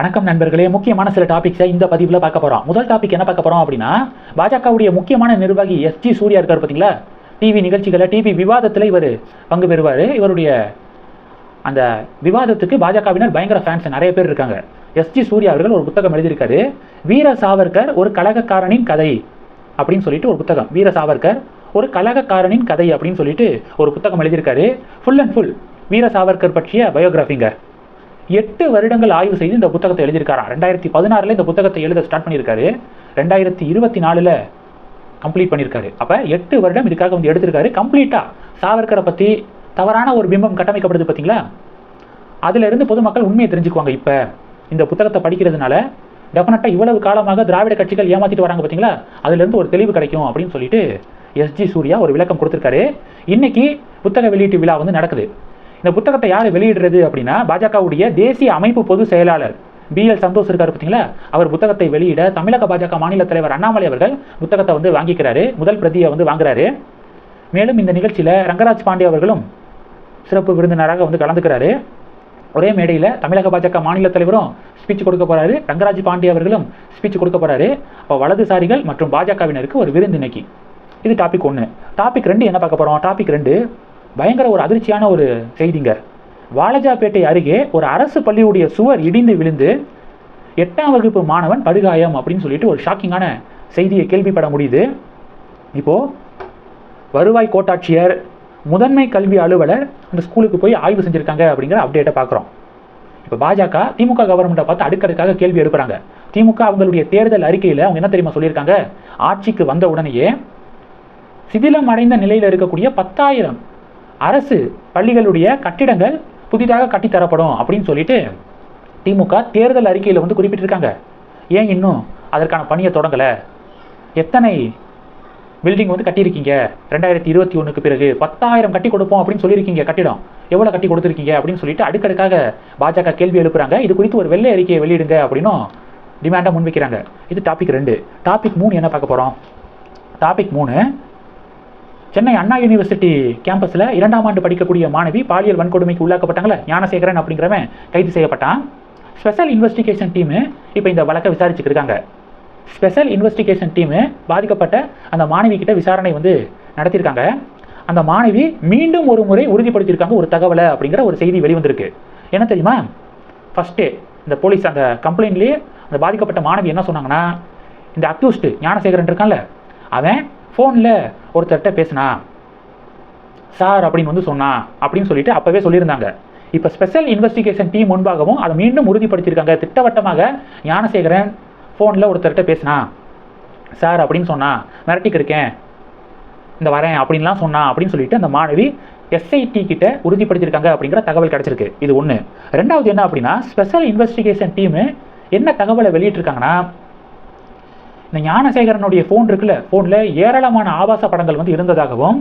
வணக்கம் நண்பர்களே. முக்கியமான சில டாபிக்ஸை இந்த பதிவில் பார்க்க போகிறோம் முதல் டாபிக் என்ன பார்க்க போகிறோம் அப்படின்னா பாஜகவுடைய முக்கியமான நிர்வாகி எஸ்ஜி சூர்யா இருக்கார் பார்த்தீங்களா டிவி நிகழ்ச்சிகளை டிவி விவாதத்தில் இவர் பங்கு பெறுவார். இவருடைய அந்த விவாதத்துக்கு பாஜகவினர் பயங்கர ஃபேன்ஸ் நிறைய பேர் இருக்காங்க. எஸ்ஜி சூர்யா அவர்கள் ஒரு புத்தகம் எழுதியிருக்காரு. வீர சாவர்கர் ஒரு கழகக்காரனின் கதை அப்படின்னு சொல்லிட்டு ஒரு புத்தகம். வீர சாவர்கர் ஒரு கழகக்காரனின் கதை அப்படின்னு சொல்லிட்டு ஒரு புத்தகம் எழுதியிருக்காரு. ஃபுல் அண்ட் ஃபுல் வீர சாவர்கர் பற்றிய பயோகிராஃபிங்க எட்டு வருடங்கள் ஆய்வு செய்து இந்த புத்தகத்தை எழுதியிருக்காராம் ரெண்டாயிரத்தி பதினாறில் இந்த புத்தகத்தை எழுத ஸ்டார்ட் பண்ணியிருக்காரு. ரெண்டாயிரத்தி இருபத்தி நாலில் கம்ப்ளீட் பண்ணியிருக்காரு. அப்போ எட்டு வருடம் இதுக்காக வந்து எடுத்திருக்காரு. கம்ப்ளீட்டாக சாவர்கரை பற்றி தவறான ஒரு பிம்பம் கட்டமைக்கப்படுது பார்த்தீங்களா அதிலிருந்து பொதுமக்கள் உண்மையை தெரிஞ்சுக்குவாங்க. இப்போ இந்த புத்தகத்தை படிக்கிறதுனால டெஃபினட்டாக இவ்வளவு காலமாக திராவிட கட்சிகள் ஏமாத்திட்டு வராங்க பார்த்தீங்களா அதுலேருந்து ஒரு தெளிவு கிடைக்கும் அப்படின்னு சொல்லிட்டு எஸ்ஜி சூர்யா ஒரு விளக்கம் கொடுத்துருக்காரு. இன்னைக்கு புத்தக வெளியீட்டு விழா வந்து நடக்குது. இந்த புத்தகத்தை யார் வெளியிடுறது அப்படின்னா பாஜகவுடைய தேசிய அமைப்பு பொதுச் செயலாளர் பி எல் சந்தோஷ் இருக்காரு பார்த்தீங்களா? அவர் புத்தகத்தை வெளியிட தமிழக பாஜக மாநில தலைவர் அண்ணாமலை அவர்கள் புத்தகத்தை வந்து வாங்கிக்கிறாரு. முதல் பிரதியை வந்து வாங்குறாரு. மேலும் இந்த நிகழ்ச்சியில் ரங்கராஜ் பாண்டே அவர்களும் சிறப்பு விருந்தினராக வந்து கலந்துக்கிறாரு. ஒரே மேடையில் தமிழக பாஜக மாநில தலைவரும் ஸ்பீச் கொடுக்க போகிறாரு ரங்கராஜ் பாண்டே அவர்களும் ஸ்பீச் கொடுக்க போகிறாரு அப்போ வலதுசாரிகள் மற்றும் பாஜகவினருக்கு ஒரு விருந்து இன்னைக்கு இது டாபிக் ஒன்று டாபிக் ரெண்டு என்ன பார்க்க போகிறோம் டாபிக் ரெண்டு பயங்கர ஒரு அதிர்ச்சியான ஒரு செய்திங்க. வாலஜாப்பேட்டை அருகே ஒரு அரசு பள்ளியுடைய சுவர் இடிந்து விழுந்து எட்டாம் வகுப்பு மாணவன் படுகாயம் அப்படின்னு சொல்லிட்டு ஒரு ஷாக்கிங்கான செய்தியை கேள்விப்பட முடியுது. இப்போது வருவாய் கோட்டாட்சியர் முதன்மை கல்வி அலுவலர் அந்த ஸ்கூலுக்கு போய் ஆய்வு செஞ்சுருக்காங்க அப்படிங்கிற அப்டேட்டை பார்க்குறோம் இப்போ பாஜக திமுக கவர்மெண்ட்டை பார்த்து அடுக்கடுக்காக கேள்வி எழுப்புறாங்க திமுக அவங்களுடைய தேர்தல் அறிக்கையில் அவங்க என்ன தெரியுமா சொல்லியிருக்காங்க? ஆட்சிக்கு வந்த உடனேயே சிதிலம் அடைந்த நிலையில் இருக்கக்கூடிய பத்தாயிரம் அரசு பள்ளிகளுடைய கட்டிடங்கள் புதிதாக கட்டித்தரப்படும் அப்படின்னு சொல்லிட்டு திமுக தேர்தல் அறிக்கையில் வந்து குறிப்பிட்டிருக்காங்க. ஏன் இன்னும் அதற்கான பணியை தொடங்கலை? எத்தனை பில்டிங் வந்து கட்டியிருக்கீங்க? ரெண்டாயிரத்தி இருபத்தி ஒன்றுக்கு பிறகு பத்தாயிரம் கட்டி கொடுப்போம் அப்படின்னு சொல்லியிருக்கீங்க கட்டிடம். எவ்வளோ கட்டி கொடுத்துருக்கீங்க அப்படின்னு சொல்லிட்டு அடுக்கடுக்காக பாஜக கேள்வி எழுப்புறாங்க. இது குறித்து ஒரு வெள்ளை அறிக்கையை வெளியிடுங்க அப்படின்னும் டிமாண்டாக முன்வைக்கிறாங்க. இது டாபிக் ரெண்டு. டாபிக் மூணு என்ன பார்க்க போகிறோம் டாபிக் மூணு சென்னை அண்ணா யூனிவர்சிட்டி கேம்பஸில் இரண்டாம் ஆண்டு படிக்கக்கூடிய மாணவி பாலியல் வன்கொடுமைக்கு உள்ளாக்கப்பட்டாங்களே ஞானசேகரன் அப்படிங்கிறவன் கைது செய்யப்பட்டான். ஸ்பெஷல் இன்வெஸ்டிகேஷன் டீமு இப்போ இந்த வழக்கை விசாரிச்சுட்டு இருக்காங்க. ஸ்பெஷல் இன்வெஸ்டிகேஷன் டீமு பாதிக்கப்பட்ட அந்த மாணவி கிட்ட விசாரணை வந்து நடத்தியிருக்காங்க. அந்த மாணவி மீண்டும் ஒரு முறை உறுதிப்படுத்தியிருக்காங்க ஒரு தகவலை அப்படிங்கிற ஒரு செய்தி வெளிவந்திருக்கு. என்ன தெரியுமா? ஃபஸ்ட்டே இந்த போலீஸ் அந்த கம்ப்ளைண்ட்லேயே அந்த பாதிக்கப்பட்ட மாணவி என்ன சொன்னாங்கன்னா இந்த அக்யூஸ்டு ஞானசேகரன் இருக்கான்ல அவன் ஃபோனில் ஒருத்தர்கிட்ட பேசினா சார் அப்படின்னு வந்து சொன்னா அப்படின்னு சொல்லிட்டு அப்போவே சொல்லியிருந்தாங்க. இப்போ ஸ்பெஷல் இன்வெஸ்டிகேஷன் டீம் முன்பாகவும் அதை மீண்டும் உறுதிப்படுத்தியிருக்காங்க. திட்டவட்டமாக ஞானசேகரன் ஃபோனில் ஒருத்தர்கிட்ட பேசினா சார் அப்படின்னு சொன்னா மிரட்டிக்கு இருக்கேன் இந்த வரேன் அப்படின்லாம் சொன்னா அப்படின்னு சொல்லிட்டு அந்த மாணவி எஸ்ஐடி கிட்ட உறுதிப்படுத்தியிருக்காங்க அப்படிங்கிற தகவல் கிடச்சிருக்கு. இது ஒன்று ரெண்டாவது என்ன அப்படின்னா ஸ்பெஷல் இன்வெஸ்டிகேஷன் டீமு என்ன தகவலை வெளியிட்டிருக்காங்கன்னா இந்த ஞானசேகரனுடைய ஃபோன் இருக்குல்ல ஃபோனில் ஏராளமான ஆபாச படங்கள் வந்து இருந்ததாகவும்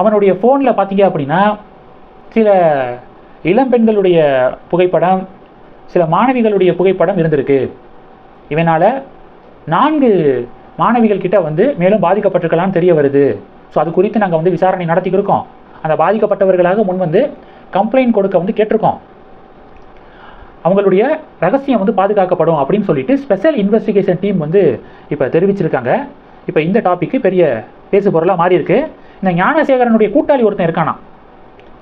அவனுடைய ஃபோனில் பார்த்தீங்க அப்படின்னா சில இளம்பெண்களுடைய புகைப்படம் சில மாணவிகளுடைய புகைப்படம் இருந்திருக்கு. இவனால் நான்கு மாணவிகள் கிட்ட வந்து மேலும் பாதிக்கப்பட்டிருக்கலாம்னு தெரிய வருது. ஸோ அது குறித்து நாங்கள் வந்து விசாரணை நடத்திக்கிருக்கோம். அந்த பாதிக்கப்பட்டவர்களாக முன் வந்து கம்ப்ளைண்ட் கொடுக்க வந்து கேட்டிருக்கோம். அவங்களுடைய ரகசியம் வந்து பாதுகாக்கப்படும் அப்படின்னு சொல்லிட்டு ஸ்பெஷல் இன்வெஸ்டிகேஷன் டீம் வந்து இப்போ தெரிவிச்சிருக்காங்க. இப்போ இந்த டாப்பிக்கு பெரிய பேசு பொருளாக மாறி இருக்கு இந்த ஞானசேகரனுடைய கூட்டாளி ஒருத்தன் இருக்கானா?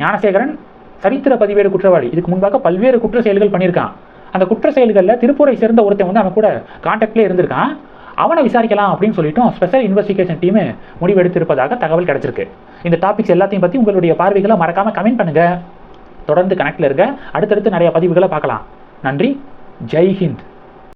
ஞானசேகரன் சரித்திர பதிவேடு குற்றவாளி. இதுக்கு முன்பாக பல்வேறு குற்ற செயல்கள் பண்ணியிருக்கான். அந்த குற்ற செயல்களில் திருப்பூரை சேர்ந்த ஒருத்தன் வந்து அவன் கூட கான்டாக்ட்லேயே இருந்திருக்கான். அவனை விசாரிக்கலாம் அப்படின்னு சொல்லிட்டும் ஸ்பெஷல் இன்வெஸ்டிகேஷன் டீமு முடிவெடுத்திருப்பதாக தகவல் கிடைச்சிருக்கு. இந்த டாபிக்ஸ் எல்லாத்தையும் பற்றி உங்களுடைய பார்வைகளை மறக்காமல் கமெண்ட் பண்ணுங்கள் தொடர்ந்து கனெக்டில் இருக்க. அடுத்தடுத்து நிறைய பதிவுகளை பார்க்கலாம். நன்றி. ஜெய் ஹிந்த்.